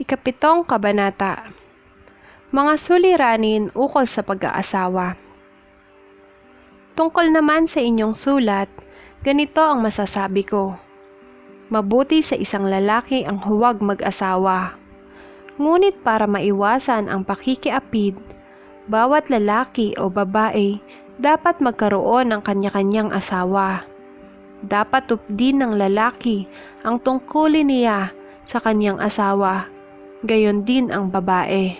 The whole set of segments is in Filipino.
Ikapitong Kabanata Mga Suliranin ukol sa pag-aasawa Tungkol naman sa inyong sulat, ganito ang masasabi ko. Mabuti sa isang lalaki ang huwag mag-asawa. Ngunit para maiwasan ang pakikiapid, bawat lalaki o babae dapat magkaroon ng kanya-kanyang asawa. Dapat tupdin ng lalaki ang tungkulin niya sa kanyang asawa, gayon din ang babae.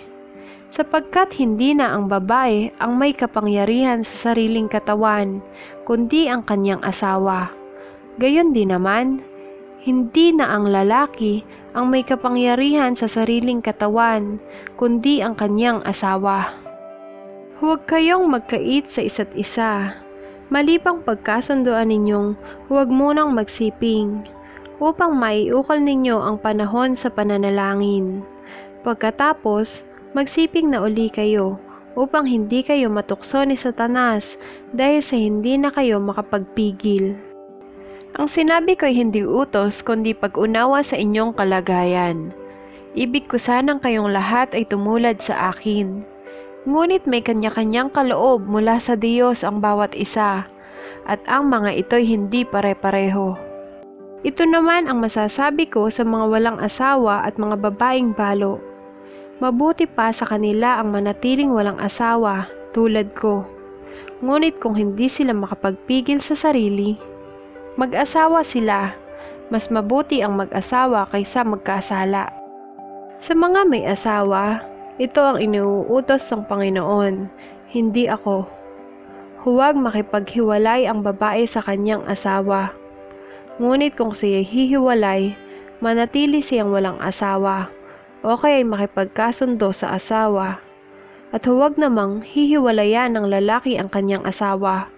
Sapagkat hindi na ang babae ang may kapangyarihan sa sariling katawan, kundi ang kanyang asawa. Gayon din naman, hindi na ang lalaki ang may kapangyarihan sa sariling katawan, kundi ang kanyang asawa. Huwag kayong magkait sa isa't isa. Malipang pagkasunduan ninyong huwag munang magsiping upang maiukol ninyo ang panahon sa pananalangin. Pagkatapos, magsiping na uli kayo upang hindi kayo matukso ni Satanas dahil sa hindi na kayo makapagpigil. Ang sinabi ko'y hindi utos kundi pag-unawa sa inyong kalagayan. Ibig ko sanang kayong lahat ay tumulad sa akin. Ngunit may kanya-kanyang kaloob mula sa Diyos ang bawat isa, at ang mga ito'y hindi pare-pareho. Ito naman ang masasabi ko sa mga walang asawa at mga babaeng balo. Mabuti pa sa kanila ang manatiling walang asawa tulad ko. Ngunit kung hindi sila makapagpigil sa sarili, mag-asawa sila. Mas mabuti ang mag-asawa kaysa magkasala. Sa mga may asawa, ito ang inuutos ng Panginoon, hindi ako. Huwag makipaghiwalay ang babae sa kanyang asawa. Ngunit kung siya'y hihiwalay, manatili siyang walang asawa o kaya'y makipagkasundo sa asawa. At huwag namang hihiwalayan ng lalaki ang kanyang asawa.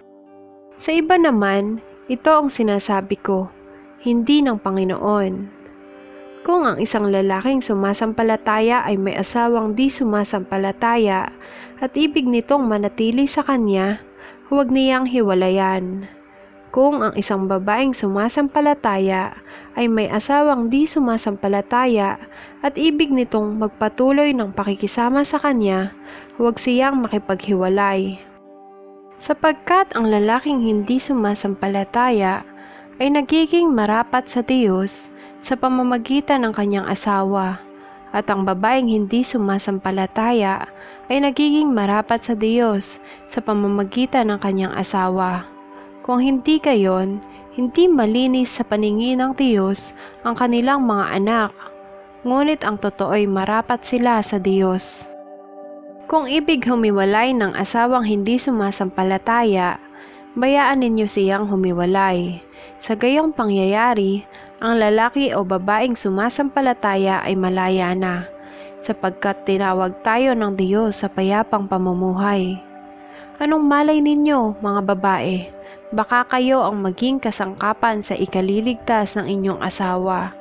Sa iba naman, ito ang sinasabi ko, hindi ng Panginoon. Kung ang isang lalaking sumasampalataya ay may asawang di sumasampalataya at ibig nitong manatili sa kanya, huwag niyang hiwalayan. Kung ang isang babaeng sumasampalataya ay may asawang di sumasampalataya at ibig nitong magpatuloy ng pakikisama sa kanya, huwag siyang makipaghiwalay. Sapagkat ang lalaking hindi sumasampalataya ay nagiging marapat sa Diyos sa pamamagitan ng kanyang asawa, at ang babaeng hindi sumasampalataya ay nagiging marapat sa Diyos sa pamamagitan ng kanyang asawa. Kung hindi gayon, hindi malinis sa paningin ng Diyos ang kanilang mga anak, ngunit ang totoo'y marapat sila sa Diyos. Kung ibig humiwalay ng asawang hindi sumasampalataya, bayaan ninyo siyang humiwalay. Sa gayong pangyayari, ang lalaki o babaeng sumasampalataya ay malaya na, sapagkat tinawag tayo ng Diyos sa payapang pamumuhay. Anong malay ninyo, mga babae? Baka kayo ang maging kasangkapan sa ikaliligtas ng inyong asawa.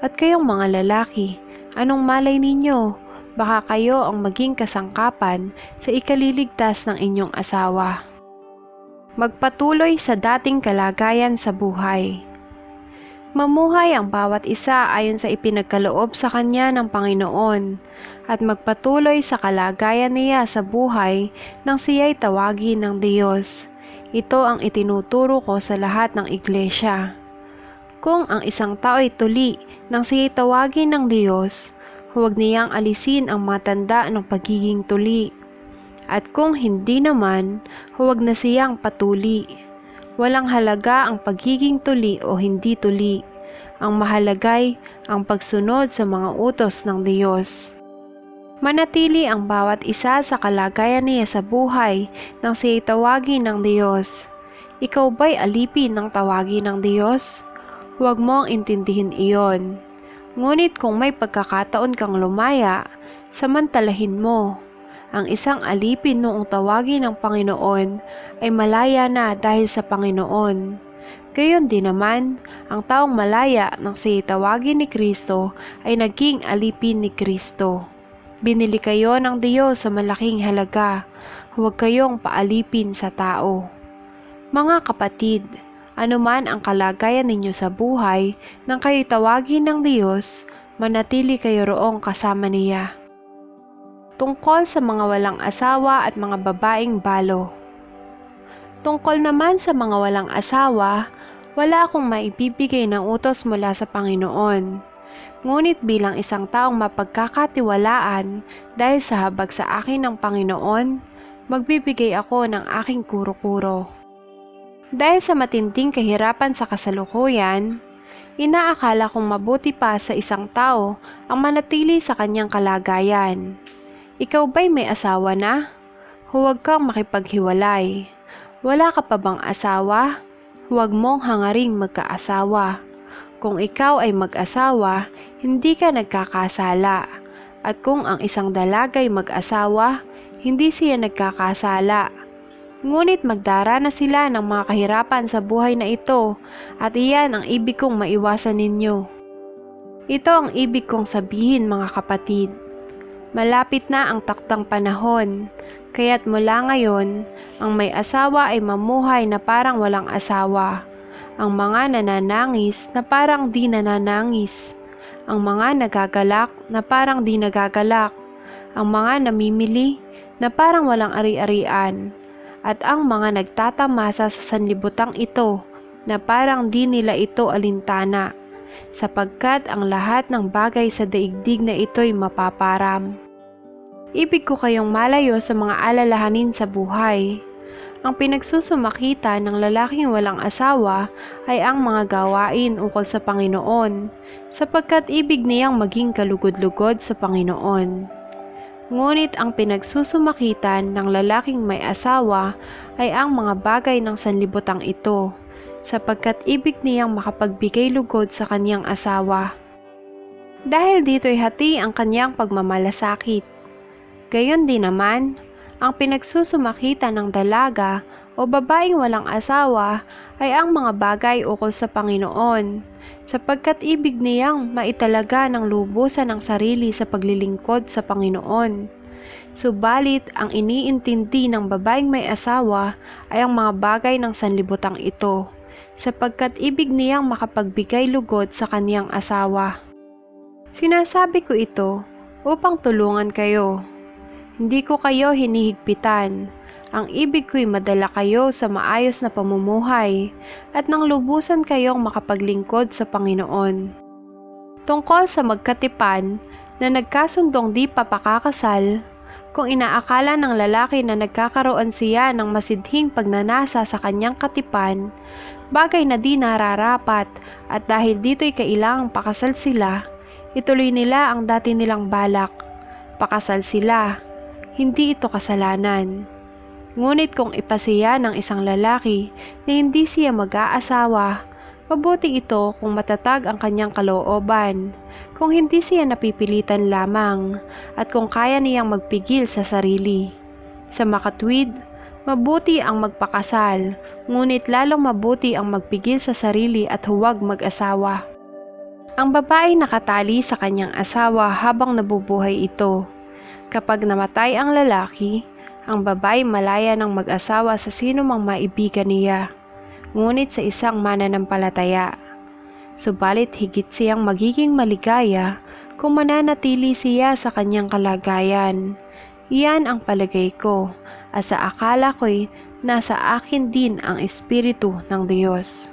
At kayong mga lalaki, anong malay ninyo? Baka kayo ang maging kasangkapan sa ikaliligtas ng inyong asawa. Magpatuloy sa dating kalagayan sa buhay. Mamuhay ang bawat isa ayon sa ipinagkaloob sa kanya ng Panginoon at magpatuloy sa kalagayan niya sa buhay nang siya'y tawagin ng Diyos. Ito ang itinuturo ko sa lahat ng iglesia. Kung ang isang tao ay tuli nang siya'y tawagin ng Diyos, huwag niyang alisin ang matanda ng pagiging tuli. At kung hindi naman, huwag na siyang patuli. Walang halaga ang pagiging tuli o hindi tuli. Ang mahalagay ang pagsunod sa mga utos ng Diyos. Manatili ang bawat isa sa kalagayan niya sa buhay nang siya'y tawagin ng Diyos. Ikaw ba'y alipin ng tawagin ng Diyos? Huwag mo ang intindihin iyon. Ngunit kung may pagkakataon kang lumaya, samantalahin mo. Ang isang alipin noong tawagin ng Panginoon ay malaya na dahil sa Panginoon. Gayon din naman, ang taong malaya nang siya tawagin ni Kristo ay naging alipin ni Kristo. Binili kayo ng Diyos sa malaking halaga. Huwag kayong paalipin sa tao. Mga kapatid, anuman ang kalagayan ninyo sa buhay nang kayo tawagin ng Diyos, manatili kayo roong kasama niya. Tungkol sa mga walang asawa at mga babaeng balo. Tungkol naman sa mga walang asawa, wala akong maibibigay ng utos mula sa Panginoon. Ngunit bilang isang taong mapagkakatiwalaan dahil sa habag sa akin ng Panginoon, magbibigay ako ng aking kuro-kuro. Dahil sa matinding kahirapan sa kasalukuyan, inaakala kong mabuti pa sa isang tao ang manatili sa kanyang kalagayan. Ikaw ba'y may asawa na? Huwag kang makipaghiwalay. Wala ka pa bang asawa? Huwag mong hangaring magkaasawa. Kung ikaw ay mag-asawa, hindi ka nagkakasala. At kung ang isang dalagay mag-asawa, hindi siya nagkakasala. Ngunit magdara na sila ng mga kahirapan sa buhay na ito at iyan ang ibig kong maiwasan ninyo. Ito ang ibig kong sabihin mga kapatid. Malapit na ang taktang panahon, kaya't mula ngayon, ang may asawa ay mamuhay na parang walang asawa. Ang mga nananangis na parang di nananangis. Ang mga nagagalak na parang di nagagalak. Ang mga namimili na parang walang ari-arian. At ang mga nagtatamasa sa sanlibutang ito na parang di nila ito alintana sapagkat ang lahat ng bagay sa daigdig na ito'y mapaparam. Ibig ko kayong malayo sa mga alalahanin sa buhay. Ang pinagsusumakita ng lalaking walang asawa ay ang mga gawain ukol sa Panginoon, sapagkat ibig niyang maging kalugod-lugod sa Panginoon. Ngunit ang pinagsusumakitan ng lalaking may asawa ay ang mga bagay ng sanlibutang ito, sapagkat ibig niyang makapagbigay lugod sa kanyang asawa. Dahil dito'y hati ang kanyang pagmamalasakit Gayon din naman, ang pinagsusumakita ng dalaga o babaeng walang asawa ay ang mga bagay ukol sa Panginoon, sapagkat ibig niyang maitalaga ng lubusan ang sarili sa paglilingkod sa Panginoon. Subalit, ang iniintindi ng babaeng may asawa ay ang mga bagay ng sanlibutang ito, sapagkat ibig niyang makapagbigay lugod sa kaniyang asawa. Sinasabi ko ito upang tulungan kayo hindi ko kayo hinihigpitan. Ang ibig ko'y madala kayo sa maayos na pamumuhay at nang lubusan kayong makapaglingkod sa Panginoon. Tungkol sa magkatipan na nagkasundong di papakakasal, kung inaakala ng lalaki na nagkakaroon siya ng masidhing pagnanasa sa kanyang katipan, bagay na di nararapat at dahil dito'y kailangang pakasal sila, ituloy nila ang dati nilang balak. Pakasal sila hindi ito kasalanan. Ngunit kung ipasiya ng isang lalaki na hindi siya mag-aasawa, mabuti ito kung matatag ang kanyang kalooban, kung hindi siya napipilitan lamang, at kung kaya niyang magpigil sa sarili. Sa makatwid, mabuti ang magpakasal, ngunit lalong mabuti ang magpigil sa sarili at huwag mag-asawa. Ang babae nakatali sa kanyang asawa habang nabubuhay ito Kapag namatay ang lalaki, ang babae malaya ng mag-asawa sa sino mang maibigan niya, ngunit sa isang mananampalataya. Subalit higit siyang magiging maligaya kung mananatili siya sa kanyang kalagayan. Iyan ang palagay ko at sa akala ko'y nasa akin din ang Espiritu ng Diyos.